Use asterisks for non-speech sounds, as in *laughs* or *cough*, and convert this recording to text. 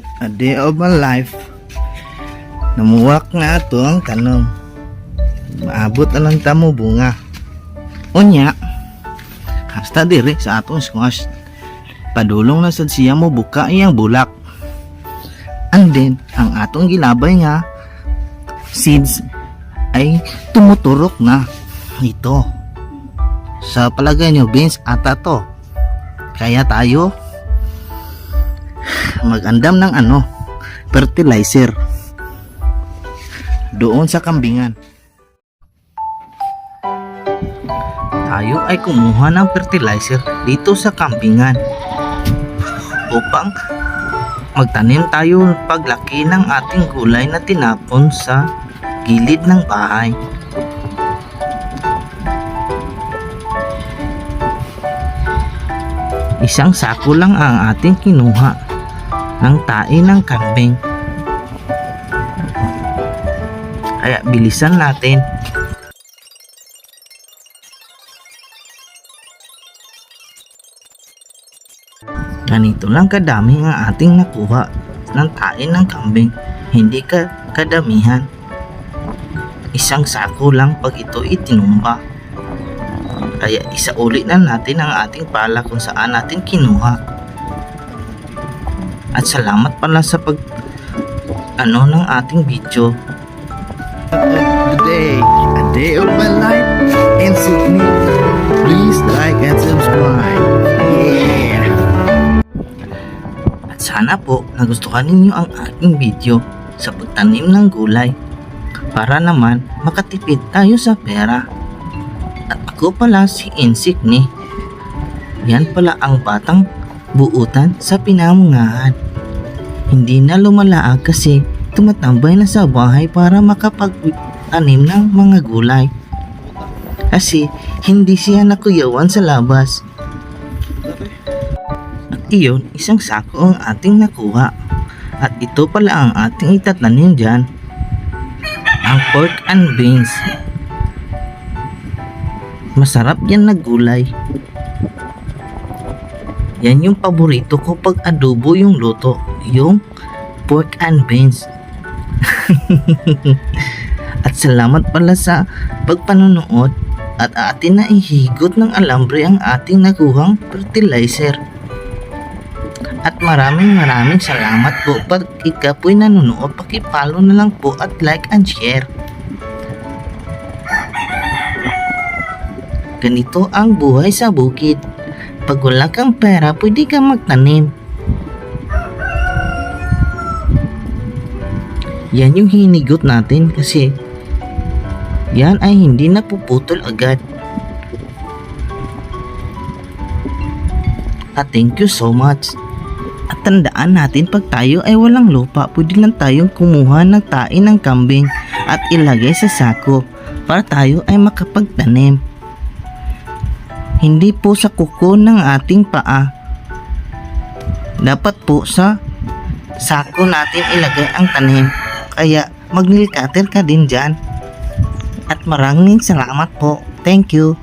start a day of my life. Namuwak na ato ang tanom. Maabot na lang tamo bunga. Unya, hasta diri sa atong squash. Padulong na sad siya mo buka iyang bulak. And then, ang atong gilabay nga seeds ay tumuturok na ito. Sa palagay nyo, Vince, ata to. Kaya tayo magandam ng ano, fertilizer. Doon sa kambingan. Tayo ay kumuha ng fertilizer dito sa kambingan upang magtanim tayo paglaki ng ating gulay na tinapon sa gilid ng bahay. Isang sako lang ang ating kinuha ng tae ng kambing. Kaya bilisan natin. Ganito lang kadami ang ating nakuha ng tae ng kambing. Hindi ka kadamihan. Isang sako lang pag ito itinumba. Kaya isa ulit na natin ang ating pala kung saan natin kinuha. At salamat pala sa pag ano ng ating video. The day, a day of my life in Sydney. Please like and subscribe. Yeah. At sana po nagustuhan ninyo ang aking video sa pagtanim ng gulay para naman makatipid tayo sa pera. At ako pala si Insigni. Yan pala ang batang buutan sa pinamungahan. Hindi na lumalaag kasi tumatambay na sa bahay para makapagtanim ng mga gulay. Kasi hindi siya nakuyawan sa labas. At iyon, isang sako ang ating nakuha. At ito pala ang ating itatanim dyan. Ang pork and beans. Masarap yan na gulay. Yan yung paborito ko pag adobo yung luto. Yung pork and beans. *laughs* at salamat pala sa pagpanonood at atin na ihigot ng alambre ang ating nakuhang fertilizer. At maraming maraming salamat po pag ika po'y nanonood. Pakipalo na lang po at like and share. Ganito ang buhay sa bukid. Pag wala kang pera, pwede kang magtanim. Yan yung hinigot natin kasi yan ay hindi napuputol agad. At thank you so much. At tandaan natin pag tayo ay walang lupa, pwede lang tayong kumuha ng tae ng kambing at ilagay sa sako para tayo ay makapagtanim. Hindi po sa kuko ng ating paa. Dapat po sa sako natin ilagay ang tanim. Kaya magnilkater ka din dyan. At maraming salamat po. Thank you.